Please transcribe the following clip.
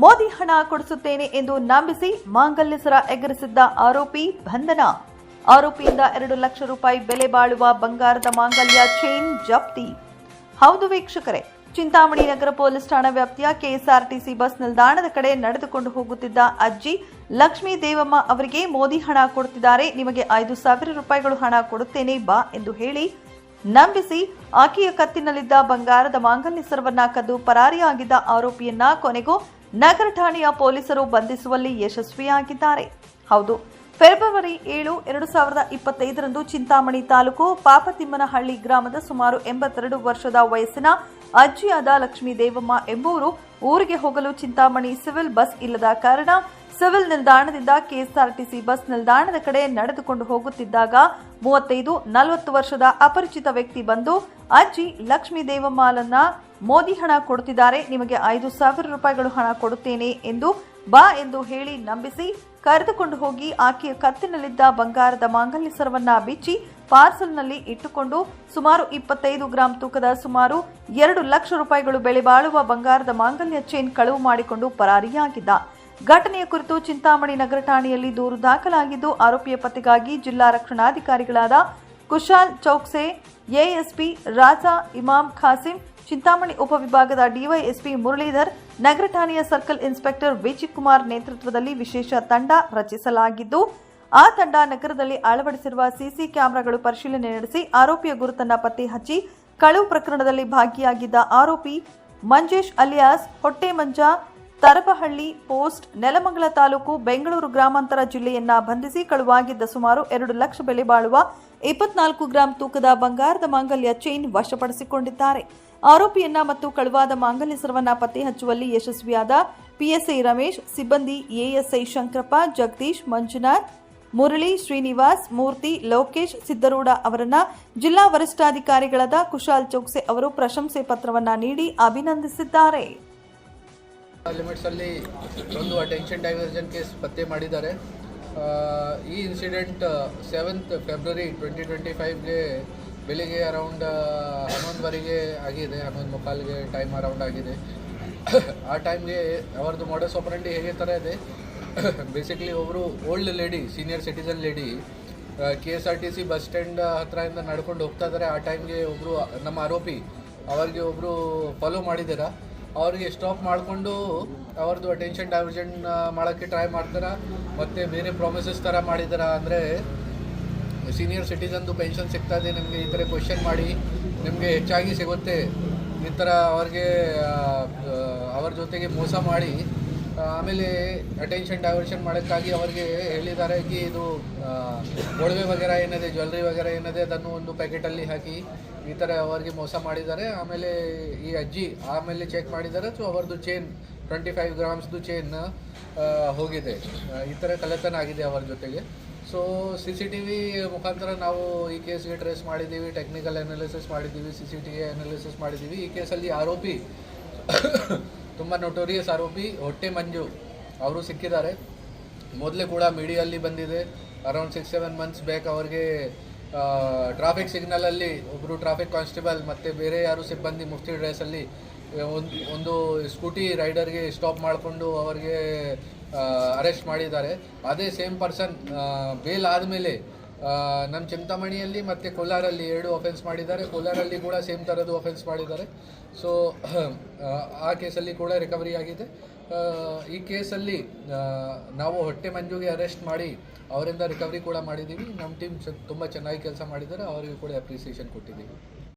ಮೋದಿ ಹಣ ಕೊಡಿಸುತ್ತೇನೆ ಎಂದು ನಂಬಿಸಿ ಮಾಂಗಲ್ಯ ಸರ ಎಗರಿಸಿದ್ದ ಆರೋಪಿ ಬಂಧನ. ಆರೋಪಿಯಿಂದ ಎರಡು ಲಕ್ಷ ರೂಪಾಯಿ ಬೆಲೆ ಬಾಳುವ ಬಂಗಾರದ ಮಾಂಗಲ್ಯ ಚೈನ್ ಜಪ್ತಿ. ಹೌದು ವೀಕ್ಷಕರೇ, ಚಿಂತಾಮಣಿ ನಗರ ಪೊಲೀಸ್ ಠಾಣಾ ವ್ಯಾಪ್ತಿಯ ಕೆಎಸ್ಆರ್ಟಿಸಿ ಬಸ್ ನಿಲ್ದಾಣದ ಕಡೆ ನಡೆದುಕೊಂಡು ಹೋಗುತ್ತಿದ್ದ ಅಜ್ಜಿ ಲಕ್ಷ್ಮೀ ದೇವಮ್ಮ ಅವರಿಗೆ ಮೋದಿ ಹಣ ಕೊಡುತ್ತಿದ್ದಾರೆ. ನಿಮಗೆ ಐದು ಸಾವಿರ ರೂಪಾಯಿಗಳು ಹಣ ಕೊಡುತ್ತೇನೆ ಬಾ ಎಂದು ಹೇಳಿ ನಂಬಿಸಿ ಆಕೆಯ ಕತ್ತಿನಲ್ಲಿದ್ದ ಬಂಗಾರದ ಮಾಂಗಲ್ಯ ಸರವನ್ನ ಕದ್ದು ಪರಾರಿಯಾಗಿದ್ದ ಆರೋಪಿಯನ್ನ ಕೊನೆಗೂ ನಗರ ಠಾಣೆಯ ಪೊಲೀಸರು ಬಂಧಿಸುವಲ್ಲಿ ಯಶಸ್ವಿಯಾಗಿದ್ದಾರೆ. ಹೌದು, ಫೆಬ್ರವರಿ ಏಳು, ಎರಡು ಸಾವಿರದ ಇಪ್ಪತ್ತೈದರಂದು ಚಿಂತಾಮಣಿ ತಾಲೂಕು ಪಾಪತಿಮ್ಮನಹಳ್ಳಿ ಗ್ರಾಮದ ಸುಮಾರು ಎಂಬತ್ತೆರಡು ವರ್ಷದ ವಯಸ್ಸಿನ ಅಜ್ಜಿಯಾದ ಲಕ್ಷ್ಮೀ ದೇವಮ್ಮ ಎಂಬುವರು ಊರಿಗೆ ಹೋಗಲು ಚಿಂತಾಮಣಿ ಸಿವಿಲ್ ಬಸ್ ಇಲ್ಲದ ಕಾರಣ ಸಿವಿಲ್ ನಿಲ್ದಾಣದಿಂದ ಕೆಎಸ್ಆರ್ಟಿಸಿ ಬಸ್ ನಿಲ್ದಾಣದ ಕಡೆ ನಡೆದುಕೊಂಡು ಹೋಗುತ್ತಿದ್ದಾಗ ಮೂವತ್ತೈದು, ನಲವತ್ತು ವರ್ಷದ ಅಪರಿಚಿತ ವ್ಯಕ್ತಿ ಬಂದು, ಅಜ್ಜಿ ಲಕ್ಷ್ಮೀ ದೇವಮ್ಮಲನ್ನ ಮೋದಿ ಹಣ ಕೊಡುತ್ತಿದ್ದಾರೆ, ನಿಮಗೆ ಐದು ಸಾವಿರ ರೂಪಾಯಿಗಳು ಹಣ ಕೊಡುತ್ತೇನೆ ಎಂದು ಬಾ ಎಂದು ಹೇಳಿ ನಂಬಿಸಿ ಕರೆದುಕೊಂಡು ಹೋಗಿ ಆಕೆಯ ಕತ್ತಿನಲ್ಲಿದ್ದ ಬಂಗಾರದ ಮಾಂಗಲ್ಯ ಸರವನ್ನ ಬಿಚ್ಚಿ ಪಾರ್ಸಲ್ನಲ್ಲಿ ಇಟ್ಟುಕೊಂಡು ಸುಮಾರು ಇಪ್ಪತ್ತೈದು ಗ್ರಾಂ ತೂಕದ ಸುಮಾರು ಎರಡು ಲಕ್ಷ ರೂಪಾಯಿಗಳು ಬೆಲೆ ಬಾಳುವ ಬಂಗಾರದ ಮಾಂಗಲ್ಯ ಚೈನ್ ಕಳವು ಮಾಡಿಕೊಂಡು ಪರಾರಿಯಾಗಿದ್ದ. ಘಟನೆಯ ಕುರಿತು ಚಿಂತಾಮಣಿ ನಗರ ಠಾಣೆಯಲ್ಲಿ ದೂರು ದಾಖಲಾಗಿದ್ದು, ಆರೋಪಿಯ ಪತ್ತೆಗಾಗಿ ಜಿಲ್ಲಾ ರಕ್ಷಣಾಧಿಕಾರಿಗಳಾದ ಕುಶಾಲ್ ಚೌಕ್ಸೆ, ಎಎಸ್ಪಿ ರಾಜಾ ಇಮಾಮ್ ಖಾಸಿಂ, ಚಿಂತಾಮಣಿ ಉಪವಿಭಾಗದ ಡಿವೈಎಸ್ಪಿ ಮುರಳೀಧರ್, ನಗರ ಠಾಣೆಯ ಸರ್ಕಲ್ ಇನ್ಸ್ಪೆಕ್ಟರ್ ವಿಜಯ್ ಕುಮಾರ್ ನೇತೃತ್ವದಲ್ಲಿ ವಿಶೇಷ ತಂಡ ರಚಿಸಲಾಗಿದ್ದು ಆ ತಂಡ ನಗರದಲ್ಲಿ ಅಳವಡಿಸಿರುವ ಸಿಸಿ ಕ್ಯಾಮೆರಾಗಳು ಪರಿಶೀಲನೆ ನಡೆಸಿ ಆರೋಪಿಯ ಗುರುತನ್ನ ಪತ್ತೆ ಹಚ್ಚಿ ಕಳುವು ಪ್ರಕರಣದಲ್ಲಿ ಭಾಗಿಯಾಗಿದ್ದ ಆರೋಪಿ ಮಂಜೇಶ್ ಅಲಿಯಾಸ್ ಹೊಟ್ಟೆಮಂಜ ತರಬಹಳ್ಳಿ ಪೋಸ್ಟ್, ನೆಲಮಂಗಲ ತಾಲೂಕು ಬೆಂಗಳೂರು ಗ್ರಾಮಾಂತರ ಜಿಲ್ಲೆಯನ್ನ ಬಂಧಿಸಿ ಕಳುವಾಗಿದ್ದ ಸುಮಾರು ಎರಡು ಲಕ್ಷ ಬೆಲೆ ಬಾಳುವ ಇಪ್ಪತ್ನಾಲ್ಕು ಗ್ರಾಂ ತೂಕದ ಬಂಗಾರದ ಮಾಂಗಲ್ಯ ಚೈನ್ ವಶಪಡಿಸಿಕೊಂಡಿದ್ದಾರೆ. ಆರೋಪಿಯನ್ನ ಮತ್ತು ಕಳುವಾದ ಮಾಂಗಲ್ಯ ಸರವನ್ನ ಪತ್ತೆ ಹಚ್ಚುವಲ್ಲಿ ಯಶಸ್ವಿಯಾದ ಪಿಎಸ್ಐ ರಮೇಶ್, ಸಿಬ್ಬಂದಿ ಎಎಸ್ಐ ಶಂಕರಪ್ಪ, ಜಗದೀಶ್, ಮಂಜುನಾಥ್ ಮುರಳಿ, ಶ್ರೀನಿವಾಸ್, ಮೂರ್ತಿ, ಲೋಕೇಶ್, ಸಿದ್ದರೂಢ ಅವರನ್ನ ಜಿಲ್ಲಾ ವರಿಷ್ಠಾಧಿಕಾರಿಗಳಾದ ಕುಶಾಲ್ ಚೌಕ್ಸೆ ಅವರು ಪ್ರಶಂಸೆ ಪತ್ರವನ್ನ ನೀಡಿ ಅಭಿನಂದಿಸಿದ್ದಾರೆ. ಲಿಮಿಟ್ಸಲ್ಲಿ ಒಂದು ಅಟೆನ್ಷನ್ ಡೈವರ್ಜನ್ ಕೇಸ್ ಪತ್ತೆ ಮಾಡಿದ್ದಾರೆ. ಈ incident seventh February twenty twenty ಫೈವ್ಗೆ ಬೆಳಿಗ್ಗೆ ಅರೌಂಡ್ ಹನ್ನೊಂದುವರೆಗೆ ಆಗಿದೆ. ಹನ್ನೊಂದು ಮುಕ್ಕಾಲ್ಗೆ ಟೈಮ್ ಅರೌಂಡ್ ಆಗಿದೆ. ಆ ಟೈಮ್ಗೆ ಅವ್ರದ್ದು ಮಾಡಸ್ ಆಪರೆಂಡಿ ಹೇಗೆ ಥರ ಇದೆ ಬೇಸಿಕ್ಲಿ ಒಬ್ಬರು old lady senior citizen lady K S R T C bus stand ಹತ್ರದಿಂದ ನಡ್ಕೊಂಡು ಹೋಗ್ತಾ ಇದ್ದಾರೆ ಆ ಟೈಮ್ಗೆ ಒಬ್ಬರು ನಮ್ಮ ಆರೋಪಿ, ಅವರಿಗೆ ಒಬ್ಬರು ಫಾಲೋ ಮಾಡಿದ್ದೀರಾ ಅವ್ರಿಗೆ ಸ್ಟಾಪ್ ಮಾಡಿಕೊಂಡು ಅವ್ರದ್ದು ಅಟೆನ್ಷನ್ ಡೈವರ್ಜನ್ ಮಾಡೋಕ್ಕೆ ಟ್ರೈ ಮಾಡ್ತಾರ. ಮತ್ತು ಬೇರೆ ಪ್ರಾಮಿಸಸ್ ಥರ ಮಾಡಿದಾರ. ಅಂದರೆ ಸೀನಿಯರ್ ಸಿಟಿಸನ್ದು ಪೆನ್ಷನ್ ಸಿಗ್ತಾ ಇದೆ. ನಿಮಗೆ ಈ ಥರ ಕ್ವಶನ್ ಮಾಡಿ, ನಿಮಗೆ ಹೆಚ್ಚಾಗಿ ಸಿಗುತ್ತೆ. ಈ ಥರ ಅವ್ರಿಗೆ ಅವ್ರ ಜೊತೆಗೆ ಮೋಸ ಮಾಡಿ ಆಮೇಲೆ ಅಟೆನ್ಷನ್ ಡೈವರ್ಷನ್ ಮಾಡೋಕ್ಕಾಗಿ ಅವರಿಗೆ ಹೇಳಿದ್ದಾರೆ ಕಿ, ಇದು ಒಡವೆ ವಗೇರ ಏನಿದೆ ಜ್ಯುವೆಲ್ರಿ ವಗೇರ ಏನಿದೆ, ಅದನ್ನು ಒಂದು ಪ್ಯಾಕೆಟಲ್ಲಿ ಹಾಕಿ ಈ ಥರ ಅವರಿಗೆ ಮೋಸ ಮಾಡಿದ್ದಾರೆ. ಆಮೇಲೆ ಈ ಅಜ್ಜಿ ಆಮೇಲೆ ಚೆಕ್ ಮಾಡಿದ್ದಾರೆ ಸೊ ಅವ್ರದ್ದು ಚೇನ್ ಟ್ವೆಂಟಿ ಫೈವ್ ಗ್ರಾಮ್ಸ್ದು ಚೇನ್ ಹೋಗಿದೆ. ಈ ಥರ ಕಳ್ಳತನ ಆಗಿದೆ ಅವರ ಜೊತೆಗೆ. So C C T V ಮುಖಾಂತರ ನಾವು ಈ ಕೇಸ್ಗೆ ಟ್ರೇಸ್ ಮಾಡಿದ್ದೀವಿ ಟೆಕ್ನಿಕಲ್ ಅನಾಲಿಸಿಸ್ ಮಾಡಿದ್ದೀವಿ C C T V analysis ಮಾಡಿದ್ದೀವಿ. ಈ ಕೇಸಲ್ಲಿ ಆರೋಪಿ ತುಂಬ ನೋಟೋರಿಯಸ್ ಆರೋಪಿ ಹೊಟ್ಟೆ ಮಂಜು. ಅವರು ಸಿಕ್ಕಿದ್ದಾರೆ. ಮೊದಲೇ ಕೂಡ ಮೀಡಿಯಲ್ಲಿ ಬಂದಿದೆ. Around six seven months back ಅವ್ರಿಗೆ ಟ್ರಾಫಿಕ್ ಸಿಗ್ನಲಲ್ಲಿ ಒಬ್ಬರು ಟ್ರಾಫಿಕ್ ಕಾನ್ಸ್ಟೇಬಲ್ ಮತ್ತು ಬೇರೆ ಯಾರು ಸಿಬ್ಬಂದಿ ಮುಫ್ತಿ ಡ್ರೆಸ್ಸಲ್ಲಿ ಒಂದು ಒಂದು ಸ್ಕೂಟಿ ರೈಡರ್ಗೆ ಸ್ಟಾಪ್ ಮಾಡಿಕೊಂಡು ಅವರಿಗೆ ಅರೆಸ್ಟ್ ಮಾಡಿದ್ದಾರೆ. ಅದೇ ಸೇಮ್ ಪರ್ಸನ್ ಬೇಲ್ ಆದಮೇಲೆ ನಮ್ಮ ಚಿಂತಾಮಣಿಯಲ್ಲಿ ಮತ್ತು ಕೋಲಾರಲ್ಲಿ ಎರಡು ಅಫೆನ್ಸ್ ಮಾಡಿದ್ದಾರೆ. ಕೋಲಾರಲ್ಲಿ ಕೂಡ ಸೇಮ್ ಥರದ್ದು ಅಫೆನ್ಸ್ ಮಾಡಿದ್ದಾರೆ. ಸೊ ಆ ಕೇಸಲ್ಲಿ ಕೂಡ ರಿಕವರಿ ಆಗಿದೆ. ಈ ಕೇಸಲ್ಲಿ ನಾವು ಹೊಟ್ಟೆ ಮಂಜುಗೆ ಅರೆಸ್ಟ್ ಮಾಡಿ ಅವರಿಂದ ರಿಕವರಿ ಕೂಡ ಮಾಡಿದ್ದೀವಿ ನಮ್ಮ ಟೀಮ್ ತುಂಬ ಚೆನ್ನಾಗಿ ಕೆಲಸ ಮಾಡಿದ್ದಾರೆ. ಅವರಿಗೂ ಕೂಡ ಅಪ್ರಿಸಿಯೇಷನ್ ಕೊಟ್ಟಿದ್ದೀವಿ.